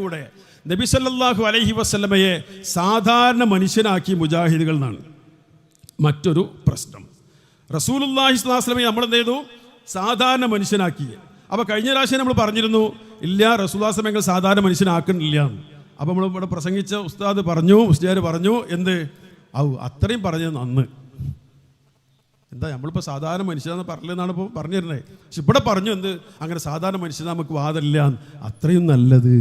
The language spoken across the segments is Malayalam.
കൂടെ. നബിസല്ലാഹു അലൈഹി വസല്ലമയെ സാധാരണ മനുഷ്യനാക്കി മുജാഹിദുകൾ എന്നാണ്. മറ്റൊരു പ്രശ്നം. റസൂലുല്ലാഹി സ്വലാസ്ലമയെ നമ്മൾ എന്ത് ചെയ്തു സാധാരണ മനുഷ്യനാക്കി. അപ്പോൾ കഴിഞ്ഞ പ്രാവശ്യം നമ്മൾ പറഞ്ഞിരുന്നു ഇല്ല റസൂലാസ്ലമെങ്കിൽ സാധാരണ മനുഷ്യനാക്കുന്നില്ല. അപ്പോൾ നമ്മൾ ഇവിടെ പ്രസംഗിച്ച ഉസ്താദ് പറഞ്ഞു ഉസ്താദ് പറഞ്ഞു എന്ത്? ഔ അത്രയും പറഞ്ഞത് നന്ന്. എന്താ നമ്മളിപ്പോൾ സാധാരണ മനുഷ്യനാന്ന് പറഞ്ഞെന്നാണ് ഇപ്പോൾ പറഞ്ഞു തരുന്നത് പക്ഷെ ഇവിടെ പറഞ്ഞു എന്ത്? അങ്ങനെ സാധാരണ മനുഷ്യനാ നമുക്ക് വാദമില്ല അത്രയും നല്ലത്.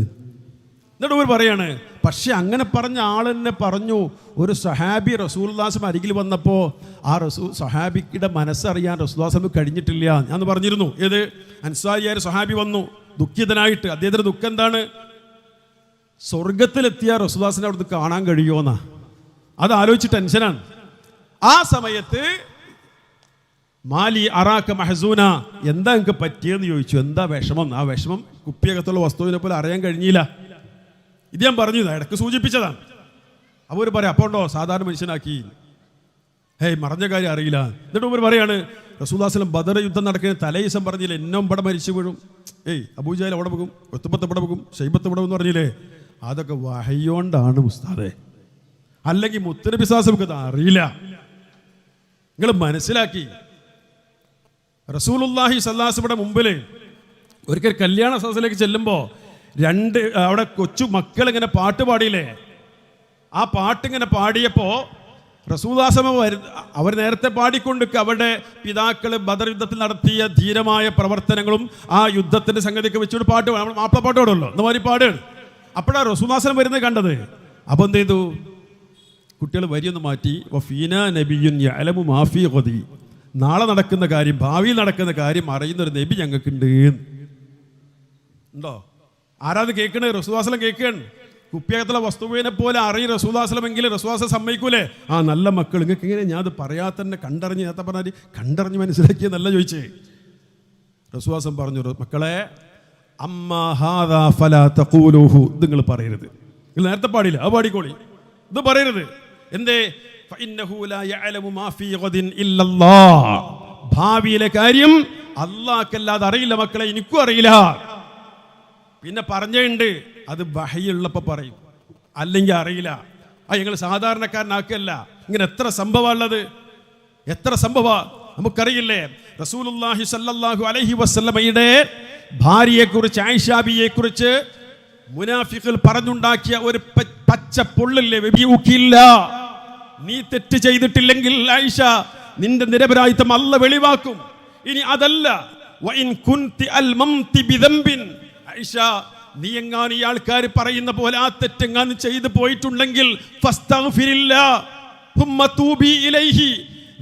എന്നിട്ട് ഇവർ പറയാണ് പക്ഷെ അങ്ങനെ പറഞ്ഞ ആൾ തന്നെ പറഞ്ഞു ഒരു സഹാബി റസൂൽദാസം അരികിൽ വന്നപ്പോൾ ആ റസൂ സഹാബിയുടെ മനസ്സറിയാൻ റസൂൽദാസം കഴിഞ്ഞിട്ടില്ല ഞാൻ പറഞ്ഞിരുന്നു ഏത് അൻസാരിയായ സഹാബി വന്നു ദുഃഖിതനായിട്ട് അദ്ദേഹത്തിന്റെ ദുഃഖം എന്താണ് സ്വർഗത്തിലെത്തിയ റസൂദാസിനെ അവിടുന്ന് കാണാൻ കഴിയുമോന്നാ അത് ആലോചിച്ച് ടെൻഷനാണ് ആ സമയത്ത് മാലി അറാക്ക മഹസൂന എന്താ നിങ്ങൾക്ക് പറ്റിയെന്ന് ചോദിച്ചു എന്താ വിഷമം ആ വിഷമം കുപ്പിയകത്തുള്ള വസ്തുവിനെ പോലെ അറിയാൻ കഴിഞ്ഞില്ല ഇത് ഞാൻ പറഞ്ഞു ഇതാ, ഇടയ്ക്ക് സൂചിപ്പിച്ചതാണ് അവർ പറയാം അപ്പോൾ ഉണ്ടോ? സാധാരണ മനുഷ്യനാക്കി. ഹേയ് മറഞ്ഞ കാര്യം അറിയില്ല. എന്നിട്ട് ഇവർ പറയാണ് റസൂദാസ്ലം ബദർ യുദ്ധം നടക്കുന്ന തലേദിവസം പറഞ്ഞില്ലേ എന്നും ഇവിടെ മരിച്ചു വീഴും. ഏയ് അബൂജാൽ അവിടെ പോകും? ഒത്തുപത്ത് ഇവിടെ പോകും? ഷെയ്ബത്ത് ഇവിടെ എന്ന് പറഞ്ഞില്ലേ? അതൊക്കെ വഹയോണ്ടാണ് ഉസ്താദെ. അല്ലെങ്കിൽ മുത്തനബി സാസ് നമുക്ക് അറിയില്ല. നിങ്ങൾ മനസ്സിലാക്കി. റസൂലുല്ലാഹി സല്ലാസിയുടെ മുമ്പിൽ ഒരിക്കൽ കല്യാണ സദസ്സിലേക്ക് ചെല്ലുമ്പോൾ രണ്ട് അവിടെ കൊച്ചു മക്കൾ ഇങ്ങനെ പാട്ട് പാടിയില്ലേ? ആ പാട്ട് ഇങ്ങനെ പാടിയപ്പോൾ റസൂദാസമ അവർ നേരത്തെ പാടിക്കൊണ്ട് അവരുടെ പിതാക്കൾ ബദർ യുദ്ധത്തിൽ നടത്തിയ ധീരമായ പ്രവർത്തനങ്ങളും ആ യുദ്ധത്തിന്റെ സംഗതിയൊക്കെ വെച്ചുകൊണ്ട് പാട്ട് പാടും. നമ്മൾ മാപ്പിള പാട്ട് പാടുമല്ലോ? എന്ന മാതിരി പാടുകയാണ് അപ്പോഴാണ് റസൂദാസനം വരുന്നത് കണ്ടത്. അപ്പോൾ എന്ത് ചെയ്തു? കുട്ടികൾ വരിയൊന്ന് മാറ്റി വഫീന നബിയുൻ അലമു മാഫി കൊതി നാളെ നടക്കുന്ന കാര്യം ഭാവിയിൽ നടക്കുന്ന കാര്യം അറിയുന്ന ഒരു നബി ഞങ്ങൾക്കുണ്ട് ഉണ്ടോ? ആരാത് കേൾക്കണേ? റസൂദാസലം കേൾക്കുകയാണ് കുപ്പിയകത്തുള്ള വസ്തുവിനെ പോലെ അറിയും റസൂദാസലമെങ്കിൽ റസൂദാസ സമ്മതിക്കൂലേ? ആ നല്ല മക്കൾ. നിങ്ങൾക്ക് ഇങ്ങനെ ഞാൻ അത് പറയാതെ തന്നെ കണ്ടറിഞ്ഞ് നേരത്തെ പറഞ്ഞാൽ കണ്ടറിഞ്ഞ് മനസ്സിലാക്കിയ നല്ല ചോദിച്ചേ. റസൂദാസം പറഞ്ഞു മക്കളെ അമ്മ ഹാദാ ഫലാ തഖൂലൂഹു. ഇത് നിങ്ങൾ പറയരുത്. നിങ്ങൾ നേരത്തെ പാടില്ല അത് പാടിക്കോളി. ഇത് പറയരുത്. എന്തേ? ഭാവിയിലെ കാര്യം അള്ളാഹ്ക്കല്ലാതെ അറിയില്ല മക്കളെ എനിക്കും അറിയില്ല. പിന്നെ പറഞ്ഞുണ്ട് അത് ബഹയുള്ളപ്പോൾ പറയും. അല്ലെങ്കിൽ അറിയില്ല. ആ ഞങ്ങൾ സാധാരണക്കാരനാക്കല്ല ഇങ്ങനെ എത്ര സംഭവമുള്ളത് എത്ര സംഭവ നമുക്കറിയില്ലേ? റസൂലുള്ളാഹി സല്ലല്ലാഹു അലൈഹി വസല്ലമയുടെ ഭാര്യയെക്കുറിച്ച് ആയിഷാബിയെ കുറിച്ച് മുനാഫിഖുകൾ പറഞ്ഞുണ്ടാക്കിയ ഒരു പച്ച പൊള്ളില്ലേ? വെബിയൂക്കില്ല നീ തെറ്റ് ചെയ്തിട്ടില്ലെങ്കിൽ ആയിഷ നിന്റെ നിരപരാധിത്വം അല്ല വെളിവാക്കും. ഇനി അതല്ല. വൈൻ കുൻതി അൽമംതി ബിദംബിൻ ആയിഷ നീ എങ്ങാനും ഈ ആൾക്കാർ പറയുന്ന പോലെ ആ തെറ്റെങ്ങാനും ചെയ്തു പോയിട്ടുണ്ടെങ്കിൽ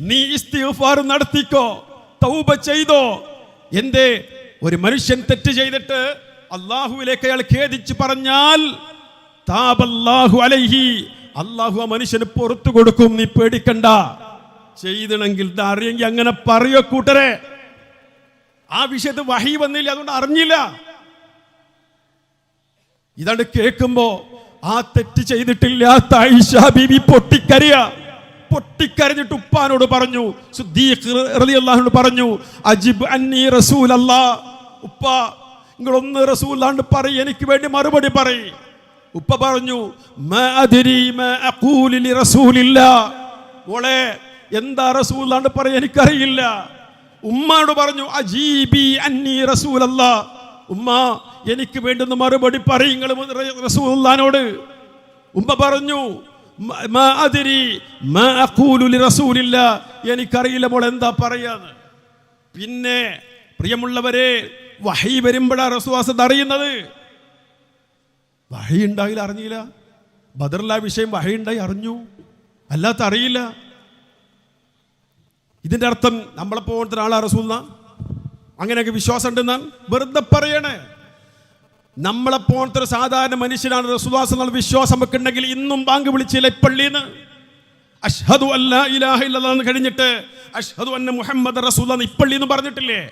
നീ ഇസ്തിഗ്ഫാർ നടത്തിക്കോ തൗബ ചെയ്തോ. എന്തേ ഒരു മനുഷ്യൻ തെറ്റ് ചെയ്തിട്ട് അള്ളാഹുവിലേക്ക് അയാൾ ഖേദിച്ച് പറഞ്ഞാൽ താപല്ലാഹു അലൈഹി. അള്ളാഹു ആ മനുഷ്യന് പുറത്തു കൊടുക്കും നീ പേടിക്കണ്ട. ചെയ്തണെങ്കിൽ അറിയെങ്കിൽ അങ്ങനെ പറയോ കൂട്ടരെ? ആ വിഷയത്ത് വഹി വന്നില്ല അതുകൊണ്ട് അറിഞ്ഞില്ല. ഇതാണ് കേൾക്കുമ്പോ ആ തെറ്റ് ചെയ്തിട്ടില്ലാത്ത ഐഷ ബീബി പൊട്ടിക്കരയ. പൊട്ടിക്കരഞ്ഞിട്ട് ഉപ്പാനോട് പറഞ്ഞു സുദ്ദീഖ് റളിയല്ലാഹുവിനോട് പറഞ്ഞു അജിബ് അന്നി റസൂൽ ഉപ്പ നിങ്ങളൊന്ന് റസൂലാണ്ട് പറ എനിക്ക് വേണ്ടി മറുപടി പറയും. ഉപ്പ പറഞ്ഞു. മോളെ എന്താ റസൂലാണ്ട് പറയാൻ എനിക്കറിയില്ല. ഉമ്മാനോട് പറഞ്ഞു അജീബി അന്നി റസൂൽ അല്ലാ ഉമ്മ എനിക്ക് വേണ്ടുന്ന മറുപടി പറയുങ്ങൾ റസൂലുള്ളാനോട് ഉമ്മ പറഞ്ഞു എനിക്കറിയില്ല മോൾ എന്താ പറയാന്ന്. പിന്നെ പ്രിയമുള്ളവരെ വഹി വരുമ്പോഴാ റസൂവാസത് അറിയുന്നത്. വഹി ഉണ്ടായില്ല അറിഞ്ഞില്ല. ബദർലാ വിഷയം വഹി ഉണ്ടായി അറിഞ്ഞു. അല്ലാത്ത അറിയില്ല. ഇതിന്റെ അർത്ഥം പോലത്തെ ആളാ റസൂന്ന അങ്ങനെയൊക്കെ വിശ്വാസം ഉണ്ടെന്നാണ് വെറുതെ പറയണേ. നമ്മളെ പോലത്തെ ഒരു സാധാരണ മനുഷ്യനാണ് റസുദാസ് എന്നുള്ള വിശ്വാസം ഒക്കെ ഉണ്ടെങ്കിൽ ഇന്നും ബാങ്ക് വിളിച്ചില്ല പള്ളിന്ന്. അഷ്ഹദു അല്ലാ ഇലാഹ ഇല്ലെന്ന് കഴിഞ്ഞിട്ട് അഷ്ഹദു അന്ന മുഹമ്മദ് റസൂൽ ഇപ്പള്ളി എന്ന് പറഞ്ഞിട്ടില്ലേ?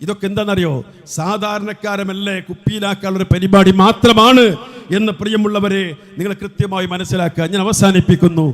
ഇതൊക്കെ എന്താണെന്നറിയോ? സാധാരണക്കാരമല്ലേ കുപ്പിയിലാക്കാനുള്ള പരിപാടി മാത്രമാണ് എന്ന് പ്രിയമുള്ളവരെ നിങ്ങൾ കൃത്യമായി മനസ്സിലാക്കുക. ഞാൻ അവസാനിപ്പിക്കുന്നു.